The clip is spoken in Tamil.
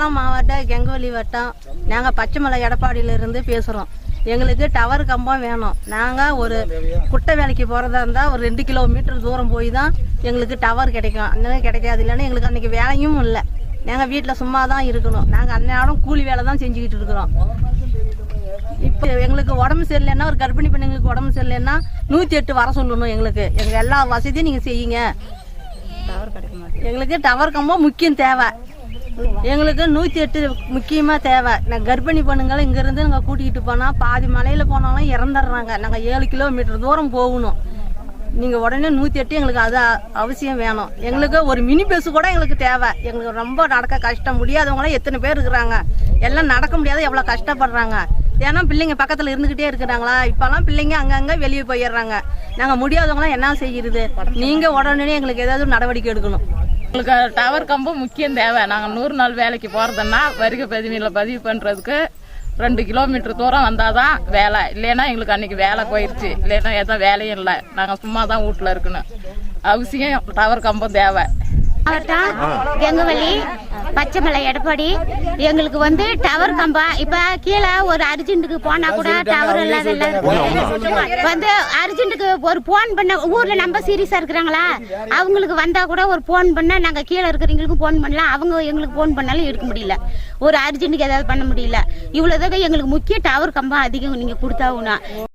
சேலம் மாவட்டம் கெங்கவலி வட்டம் நாங்கள் பச்சைமலை எடப்பாடியிலிருந்து பேசுகிறோம் எங்களுக்கு டவர் கம்பம் வேணும். நாங்கள் ஒரு குட்டை வேலைக்கு போகிறதா இருந்தால் ஒரு ரெண்டு கிலோமீட்டர் தூரம் போய் தான் எங்களுக்கு டவர் கிடைக்கும். அன்னைக்கு கிடைக்காது. இல்லைன்னா எங்களுக்கு அன்றைக்கி வேலையும் இல்லை. நாங்கள் வீட்டில் சும்மா தான் இருக்கணும். நாங்கள் அந்நேரம் கூலி வேலை தான் செஞ்சுக்கிட்டு இருக்கிறோம். இப்போ எங்களுக்கு உடம்பு சரியில்லைன்னா ஒரு கர்ப்பிணி பெண்ணுங்களுக்கு உடம்பு சரியில்லைன்னா நூற்றி எட்டு வர சொல்லணும் எங்களுக்கு. எங்கள் எல்லா வசதியும் நீங்கள் செய்யுங்க. எங்களுக்கு டவர் கம்பம் முக்கியம் தேவை. எங்களுக்கு நூற்றி எட்டு முக்கியமாக தேவை. நான் கர்ப்பிணி பொண்ணுங்களை இங்கேருந்து நாங்கள் கூட்டிகிட்டு போனால் பாதி மலையில் போனாலும் இறந்துடுறாங்க. நாங்கள் ஏழு கிலோமீட்டர் தூரம் போகணும். நீங்கள் உடனே நூற்றி எட்டு எங்களுக்கு அது அவசியம் வேணும். எங்களுக்கு ஒரு மினி பஸ் கூட எங்களுக்கு தேவை. எங்களுக்கு ரொம்ப நடக்க கஷ்டம். முடியாதவங்களாம் எத்தனை பேர் இருக்கிறாங்க. எல்லாம் நடக்க முடியாத. எவ்வளோ கஷ்டப்படுறாங்க. ஏன்னா பிள்ளைங்க பக்கத்தில் இருந்துக்கிட்டே இருக்கிறாங்களா? இப்போல்லாம் பிள்ளைங்க அங்கங்கே வெளியே போயிடுறாங்க. நாங்கள் முடியாதவங்களாம் என்ன செய்கிறது நீங்கள் உடனே எங்களுக்கு ஏதாவது நடவடிக்கை எடுக்கணும். எங்களுக்கு டவர் கம்பம் முக்கியம் தேவை. நாங்கள் நூறு நாள் வேலைக்கு போகிறதுன்னா வருகை பதிவியில் பதிவு பண்ணுறதுக்கு ரெண்டு கிலோமீட்டர் தூரம் வந்தால் தான் வேலை. இல்லைன்னா எங்களுக்கு அன்றைக்கி வேலை போயிடுச்சு இல்லைன்னா எதுவும் வேலையும் இல்லை. நாங்கள் சும்மா தான் வீட்டில் இருக்கணும். அவசியம் டவர் கம்பம் தேவை. மாவட்டம் கெங்கவள்ளி பச்சைமலை எடப்பாடி. எங்களுக்கு வந்து டவர் கம்பம் இப்ப கீழே ஒரு அர்ஜென்ட்டுக்கு போனா கூட டவர் இல்லாத இருக்கு வந்து அர்ஜென்ட்டுக்கு ஒரு போன் பண்ண ஊர்ல நம்ம சீரியஸா இருக்கிறாங்களா? அவங்களுக்கு வந்தா கூட ஒரு போன் பண்ணா நாங்க கீழே இருக்கிறவங்களுக்கும் போன் பண்ணலாம். அவங்க எங்களுக்கு போன் பண்ணாலும் எடுக்க முடியல. ஒரு அர்ஜென்ட்டுக்கு ஏதாவது பண்ண முடியல. இவ்வளவுதான் எங்களுக்கு முக்கிய டவர் கம்பம் அதிகம் நீங்க கொடுத்தாகணும்